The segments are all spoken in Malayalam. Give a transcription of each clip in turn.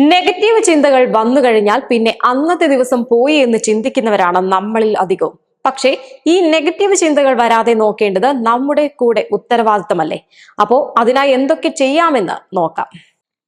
നെഗറ്റീവ് ചിന്തകൾ വന്നു കഴിഞ്ഞാൽ പിന്നെ അന്നത്തെ ദിവസം പോയി എന്ന് ചിന്തിക്കുന്നവരാണ് നമ്മളിൽ അധികവും. പക്ഷേ ഈ നെഗറ്റീവ് ചിന്തകൾ വരാതെ നോക്കേണ്ടത് നമ്മുടെ കൂടെ ഉത്തരവാദിത്തമല്ലേ? അപ്പോ അതിനായി എന്തൊക്കെ ചെയ്യാമെന്ന് നോക്കാം.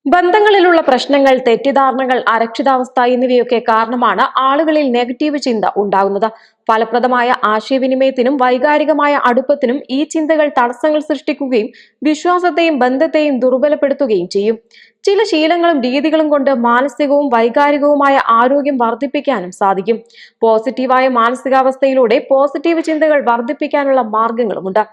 ബന്ധങ്ങളിലുള്ള പ്രശ്നങ്ങൾ തെറ്റിദ്ധാരണകൾ അരക്ഷിതാവസ്ഥ എന്നിവയൊക്കെ കാരണമാണ് ആളുകളിൽ നെഗറ്റീവ് ചിന്ത ഉണ്ടാകുന്നത്. ഫലപ്രദമായ ആശയവിനിമയത്തിനും വൈകാരികമായ അടുപ്പത്തിനും ഈ ചിന്തകൾ തടസ്സങ്ങൾ സൃഷ്ടിക്കുകയും വിശ്വാസത്തെയും ബന്ധത്തെയും ദുർബലപ്പെടുത്തുകയും ചെയ്യും. ചില ശീലങ്ങളും രീതികളും കൊണ്ട് മാനസികവും വൈകാരികവുമായ ആരോഗ്യം വർദ്ധിപ്പിക്കാനും സാധിക്കും. പോസിറ്റീവായ മാനസികാവസ്ഥയിലൂടെ പോസിറ്റീവ് ചിന്തകൾ വർദ്ധിപ്പിക്കാനുള്ള മാർഗങ്ങളുമുണ്ട്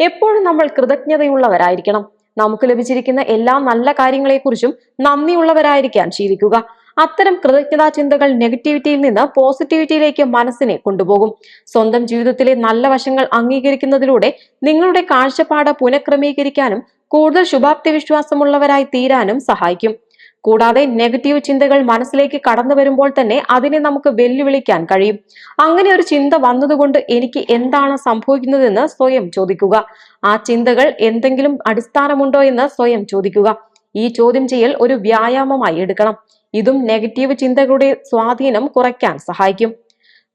എപ്പോഴും നമ്മൾ കൃതജ്ഞതയുള്ളവരായിരിക്കണം. നമുക്ക് ലഭിച്ചിരിക്കുന്ന എല്ലാ നല്ല കാര്യങ്ങളെക്കുറിച്ചും നന്ദിയുള്ളവരായിരിക്കാൻ ശീലിക്കുക അത്തരം കൃതജ്ഞതാ ചിന്തകൾ നെഗറ്റിവിറ്റിയിൽ നിന്ന് പോസിറ്റിവിറ്റിയിലേക്ക് മനസ്സിനെ കൊണ്ടുപോകും. സ്വന്തം ജീവിതത്തിലെ നല്ല വശങ്ങൾ അംഗീകരിക്കുന്നതിലൂടെ നിങ്ങളുടെ കാഴ്ചപ്പാട് പുനഃക്രമീകരിക്കാനും കൂടുതൽ ശുഭാപ്തി വിശ്വാസമുള്ളവരായി തീരാനും സഹായിക്കും. കൂടാതെ നെഗറ്റീവ് ചിന്തകൾ മനസ്സിലേക്ക് കടന്നു വരുമ്പോൾ തന്നെ അതിനെ നമുക്ക് വെല്ലുവിളിക്കാൻ കഴിയും. അങ്ങനെ ഒരു ചിന്ത വന്നതുകൊണ്ട് എനിക്ക് എന്താണ് സംഭവിക്കുന്നതെന്ന് സ്വയം ചോദിക്കുക. ആ ചിന്തകൾ എന്തെങ്കിലും അടിസ്ഥാനമുണ്ടോ എന്ന് സ്വയം ചോദിക്കുക. ഈ ചോദ്യം ചെയ്യൽ ഒരു വ്യായാമമായി എടുക്കണം. ഇതും നെഗറ്റീവ് ചിന്തകളുടെ സ്വാധീനം കുറയ്ക്കാൻ സഹായിക്കും.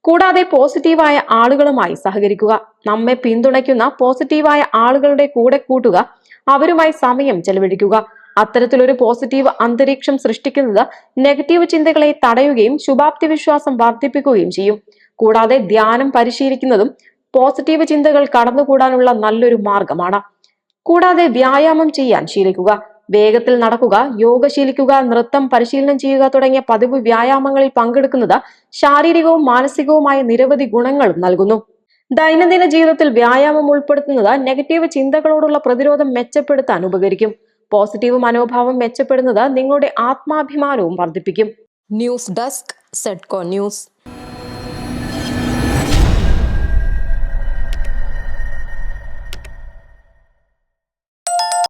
കൂടാതെ പോസിറ്റീവായ ആളുകളുമായി സഹകരിക്കുക. നമ്മെ പിന്തുണയ്ക്കുന്ന പോസിറ്റീവായ ആളുകളുടെ കൂടെ കൂട്ടുക. അവരുമായി സമയം ചെലവഴിക്കുക. അത്തരത്തിലൊരു പോസിറ്റീവ് അന്തരീക്ഷം സൃഷ്ടിക്കുന്നത് നെഗറ്റീവ് ചിന്തകളെ തടയുകയും ശുഭാപ്തി വിശ്വാസം വർദ്ധിപ്പിക്കുകയും ചെയ്യും. കൂടാതെ ധ്യാനം പരിശീലിക്കുന്നതും പോസിറ്റീവ് ചിന്തകൾ കടന്നുകൂടാനുള്ള നല്ലൊരു മാർഗമാണ്. കൂടാതെ വ്യായാമം ചെയ്യാൻ ശീലിക്കുക വേഗത്തിൽ നടക്കുക യോഗ ശീലിക്കുക നൃത്തം പരിശീലനം ചെയ്യുക തുടങ്ങിയ പതിവ് വ്യായാമങ്ങളിൽ പങ്കെടുക്കുന്നത് ശാരീരികവും മാനസികവുമായ നിരവധി ഗുണങ്ങളും നൽകുന്നു. ദൈനംദിന ജീവിതത്തിൽ വ്യായാമം ഉൾപ്പെടുത്തുന്നത് നെഗറ്റീവ് ചിന്തകളോടുള്ള പ്രതിരോധം മെച്ചപ്പെടുത്താൻ ഉപകരിക്കും. പോസിറ്റീവ് മനോഭാവം മെച്ചപ്പെടുന്നത് നിങ്ങളുടെ ആത്മാഭിമാനവും വർദ്ധിപ്പിക്കും. ന്യൂസ് ഡെസ്ക് സെഡ്കോ ന്യൂസ്.